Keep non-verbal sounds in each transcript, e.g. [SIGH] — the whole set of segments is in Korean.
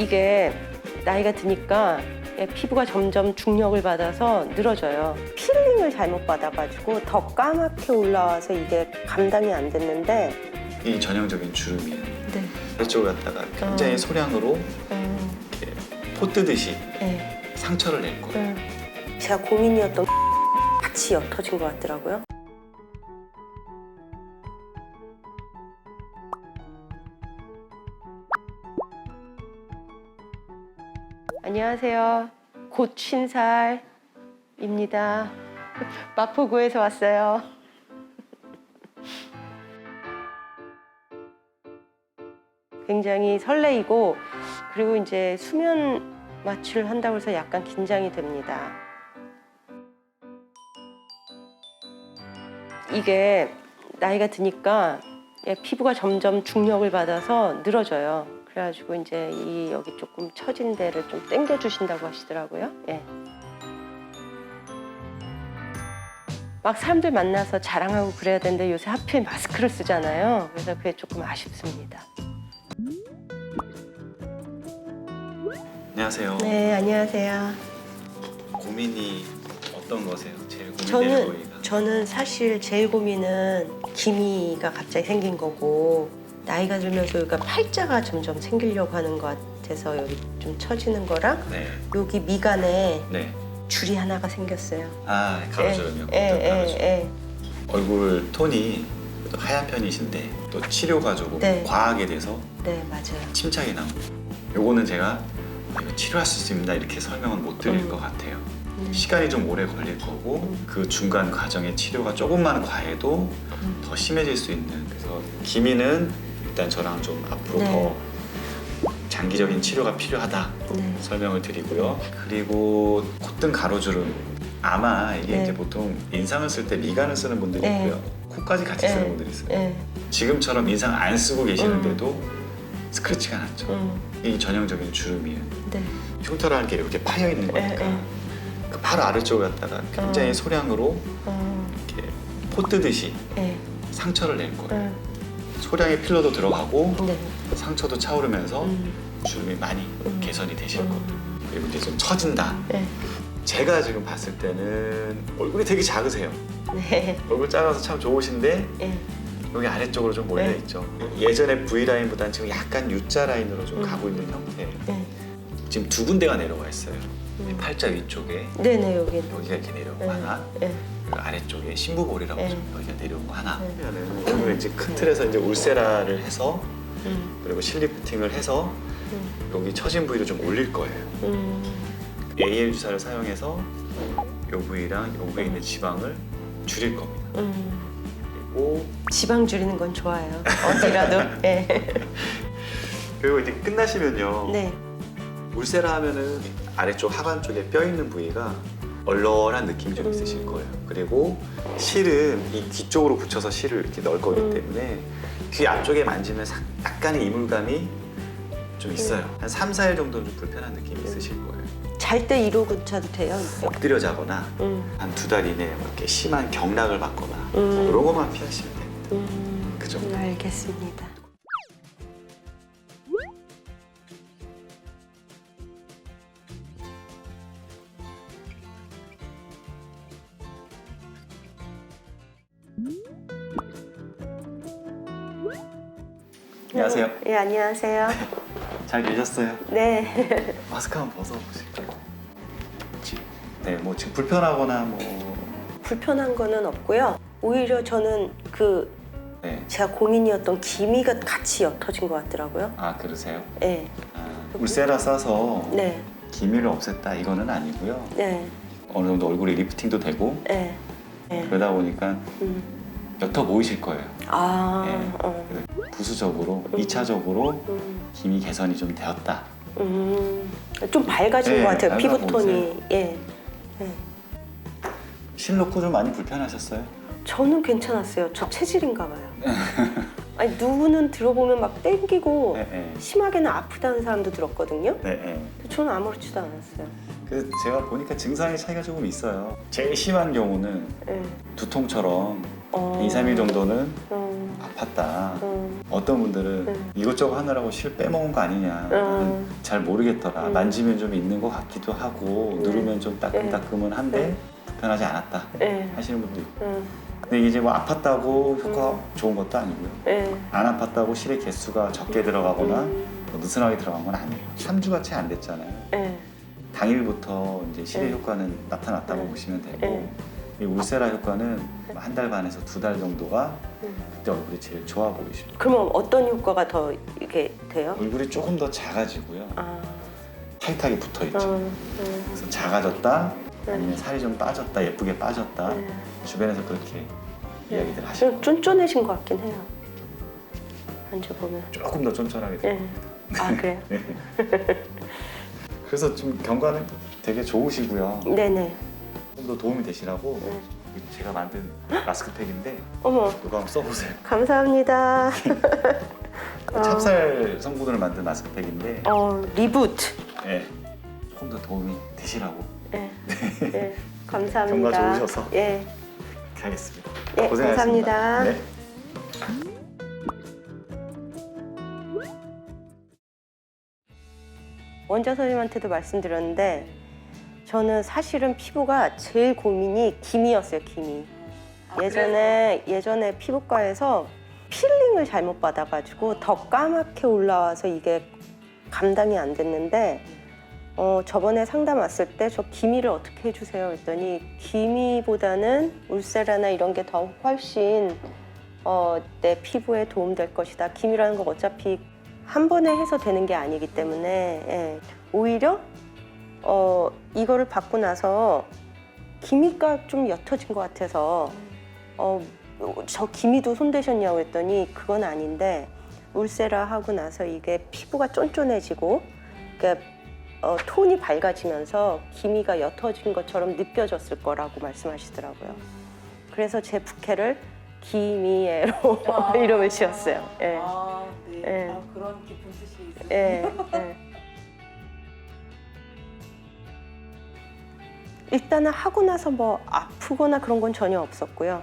이게 나이가 드니까 예, 피부가 점점 중력을 받아서 늘어져요. 필링을 잘못 받아가지고 더 까맣게 올라와서 이게 감당이 안 됐는데 이 전형적인 주름이에요. 네. 이쪽을 갖다가 굉장히 어. 소량으로 음, 이렇게 포 뜨듯이 네. 상처를 낼 거예요. 음. 제가 고민이었던 [LAUGHS] 같이 옅어진 것 같더라고요. 안녕하세요. 곧 쉰살입니다. 마포구에서 왔어요. 굉장히 설레이고 그리고 이제 수면 마취를 한다고 해서 약간 긴장이 됩니다. 이게 나이가 드니까 예, 피부가 점점 중력을 받아서 늘어져요. 그래가지고 이제 이 여기 조금 처진 데를 좀 당겨 주신다고 하시더라고요. 예. 막 사람들 만나서 자랑하고 그래야 되는데 요새 하필 마스크를 쓰잖아요. 그래서 그게 조금 아쉽습니다. 안녕하세요. 네, 안녕하세요. 고민이 어떤 거세요? 제일 고민되는 저는 거리가? 저는 사실 제일 고민은 기미가 갑자기 생긴 거고 나이가 들면서 여기가 팔자가 점점 생기려고 하는 것 같아서 여기 좀 처지는 거랑 네. 여기 미간에 네. 줄이 하나가 생겼어요. 아 가로주름이요. 예, 예. 예. 얼굴 톤이 또 하얀 편이신데 또 치료가 조금 네. 과하게 돼서 네, 맞아요. 침착이 나오고 요거는 제가 이거 치료할 수 있습니다 이렇게 설명은 못 드릴 음. 것 같아요. 네. 시간이 좀 오래 걸릴 거고 음. 그 중간 과정의 치료가 조금만 과해도 음. 더 심해질 수 있는 그래서 기미는 일단 저랑 좀 앞으로 네. 더 장기적인 치료가 필요하다 네. 설명을 드리고요. 그리고 콧등 가로주름 아마 이게 네. 이제 보통 인상을 쓸 때 미간을 쓰는 분들이 네. 있고요. 코까지 같이 네. 쓰는 분들이 있어요. 예. 지금처럼 인상 안 쓰고 계시는데도 스크래치가 났죠. 음. 이 전형적인 주름이에요. 네. 흉터라는 게 이렇게 파여 있는 예, 거니까 예. 그 바로 아래쪽을 갖다가 굉장히 어. 소량으로 음. 이렇게 포 뜨듯이 예. 상처를 낼 거예요. 음. 소량의 필러도 들어가고 네. 상처도 차오르면서 음. 주름이 많이 음. 개선이 되실. 음. 그리고 이제 좀 처진다. 예. 제가 지금 봤을 때는 얼굴이 되게 작으세요. 네. 얼굴 작아서 참 좋으신데 예. 여기 아래쪽으로 좀 몰려 네. 있죠. 예전에 V 라인보다는 지금 약간 U자 라인으로 좀 음. 가고 있는 형태. 예. 지금 두 군데가 내려와 있어요. 음. 팔자 위쪽에 네네 여기. 여기가 이렇게 예. 하나, 예. 그리고 아래쪽에 신부볼이라고 네. 하죠. 여기가 내려온 거 하나. 네. 그러면 오늘 이제 큰 틀에서 이제 울세라를 해서 음. 그리고 실리프팅을 해서 음. 여기 처진 부위를 좀 올릴 거예요. 음. AL 주사를 사용해서 이 부위랑 이 부위에 있는 지방을 줄일 겁니다. 음. 그리고 지방 줄이는 건 좋아요. 어디라도. [LAUGHS] 예. 그리고 이제 끝나시면요. 네. 울세라 하면은 아래쪽 하관 쪽에 뼈 있는 부위가 얼얼한 느낌이 좀 음. 있으실 거예요. 그리고 실은 이 뒤쪽으로 붙여서 실을 이렇게 넣을 거기 음. 때문에 귀 앞쪽에 만지면 사- 약간의 이물감이 좀 있어요. 음. 한 3, 4일 정도는 좀 불편한 느낌이 있으실 거예요. 잘 때 이러고 자도 돼요. 엎드려 자거나 음. 한 두 달 이내에 뭐 이렇게 심한 경락을 받거나 음. 이런 것만 피하시면 됩니다. 음. 그 정도. 음, 알겠습니다. 안녕하세요. 예, 안녕하세요. 잘 계셨어요? 네. 마스크 한번 벗어보실까요? 지- 네, 뭐 지금 불편하거나 뭐 불편한 거는 없고요. 오히려 저는 그 네. 제가 고민이었던 기미가 같이 옅어진 것 같더라고요. 아 그러세요? 네. 아, 울세라 싸서 네. 기미를 없앴다 이거는 아니고요. 네. 어느 정도 얼굴에 리프팅도 되고 네. 네. 그러다 보니까 음. 옅어 보이실 거예요. 아. 네. 어. 부수적으로, 음. 이차적으로 음. 기미 개선이 좀 되었다. 음. 좀 밝아진 네, 것 같아요. 밝아 피부톤이. 보이세요. 예. 네. 실 놓고 좀 많이 불편하셨어요? 저는 괜찮았어요. 저 체질인가 봐요. [LAUGHS] 아니 누구는 들어보면 막 땡기고 네, 네. 심하게는 아프다는 사람도 들었거든요. 네, 네. 근데 저는 아무렇지도 않았어요. 그래서 제가 보니까 증상의 차이가 조금 있어요. 제일 심한 경우는 네. 두통처럼 어. 2, 3일 정도는 어. 아팠다. 음, 어떤 분들은 음. 이것저것 하느라고 실 빼먹은 거 아니냐. 음. 잘 모르겠더라. 음. 만지면 좀 있는 것 같기도 하고 음. 누르면 좀 따끔따끔은 한데 음. 불편하지 않았다. 예, 하시는 분도 있고. 음, 근데 이제 뭐 아팠다고 효과 음. 좋은 것도 아니고요. 예. 안 아팠다고 실의 개수가 적게 들어가거나 음, 뭐 느슨하게 들어간 건 아니에요. 3주가 채 안 됐잖아요. 예, 당일부터 이제 실의 네. 효과는 나타났다고 네. 보시면 되고 네. 이 울세라 효과는 한 달 반에서 두 달 정도가 음. 그때 얼굴이 제일 좋아 보이십니다. 그러면 어떤 효과가 더 이게 돼요? 얼굴이 조금 더 작아지고요. 아, 타이트하게 붙어 어, 있죠. 음, 그래서 작아졌다 네. 아니면 살이 좀 빠졌다 예쁘게 빠졌다 네. 주변에서 그렇게 이야기들 하시고 좀 쫀쫀해진 것 같긴 해요. 만져보면. 조금 더 쫀쫀하게 돼요. 예. 아 그래요? [LAUGHS] 그래서 좀 경과는 되게 좋으시고요. 네네. 좀 더 도움이 되시라고 네. 제가 만든 마스크팩인데 어머 이거 한번 써보세요. 감사합니다. 어. 찹쌀 성분으로 만든 마스크팩인데 어 리부트. 예, 조금 더 도움이 되시라고 예. 예. 감사합니다. 경과 좋으셔서. 예. 이렇게 하겠습니다. 예, 고생하셨습니다. 감사합니다. 네. 원장 선생님한테도 말씀드렸는데 저는 사실은 피부가 제일 고민이 기미였어요, 기미. 예전에 예전에 피부과에서 필링을 잘못 받아가지고 더 까맣게 올라와서 이게 감당이 안 됐는데 어, 저번에 상담 왔을 때 저 기미를 어떻게 해주세요 했더니 기미보다는 울세라나 이런 게 더 훨씬 어, 내 피부에 도움될 것이다. 기미라는 건 어차피 한 번에 해서 되는 게 아니기 때문에 예. 오히려 어, 이거를 받고 나서 기미가 좀 옅어진 것 같아서 어, 저 기미도 손대셨냐고 했더니 그건 아닌데 울세라 하고 나서 이게 피부가 쫀쫀해지고 그러니까 어, 톤이 밝아지면서 기미가 옅어진 것처럼 느껴졌을 거라고 말씀하시더라고요. 그래서 제 부캐를 기미애로 아. [LAUGHS] 이름을 지었어요. 예. 아, 예, 예. 일단은 하고 나서 뭐 아프거나 그런 건 전혀 없었고요.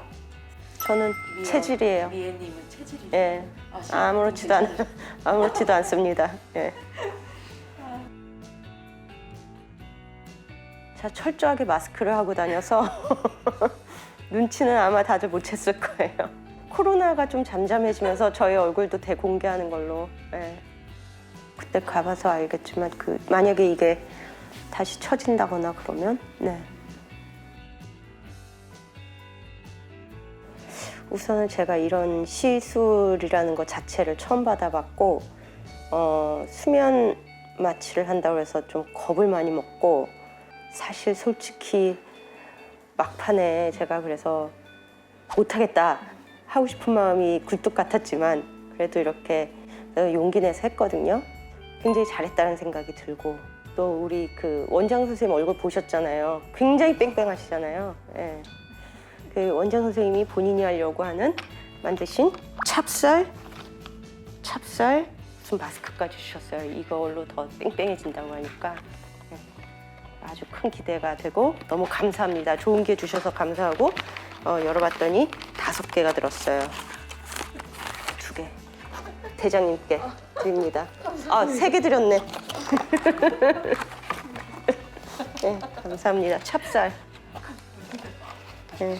저는 미애- 체질이에요. 미애님은 체질이죠. 예, 아, 시- 아무렇지도 않. [LAUGHS] 아무렇지도 않습니다. 예. 자, 철저하게 마스크를 하고 다녀서 [LAUGHS] 눈치는 아마 다들 못 챘을 거예요. 코로나가 좀 잠잠해지면서 저희 얼굴도 대공개하는 걸로. 예. 그때 가봐서 알겠지만 그 만약에 이게 다시 처진다거나 그러면 네. 우선은 제가 이런 시술이라는 것 자체를 처음 받아봤고 어, 수면 마취를 한다고 해서 좀 겁을 많이 먹고 사실 솔직히 막판에 제가 그래서 못하겠다 하고 싶은 마음이 굴뚝 같았지만 그래도 이렇게 용기 내서 했거든요. 굉장히 잘했다는 생각이 들고 또 우리 그 원장 선생님 얼굴 보셨잖아요. 굉장히 뺑뺑하시잖아요. 예. 그 원장 선생님이 본인이 하려고 하는 만드신 찹쌀 찹쌀 무슨 마스크까지 주셨어요. 이걸로 더 뺑뺑해진다고 하니까 예. 아주 큰 기대가 되고 너무 감사합니다. 좋은 게 주셔서 감사하고 어, 열어봤더니 다섯 개가 들었어요. 두 개. 대장님께 드립니다. 아, 세 개 드렸네. [LAUGHS] 네, 감사합니다. 찹쌀. 네.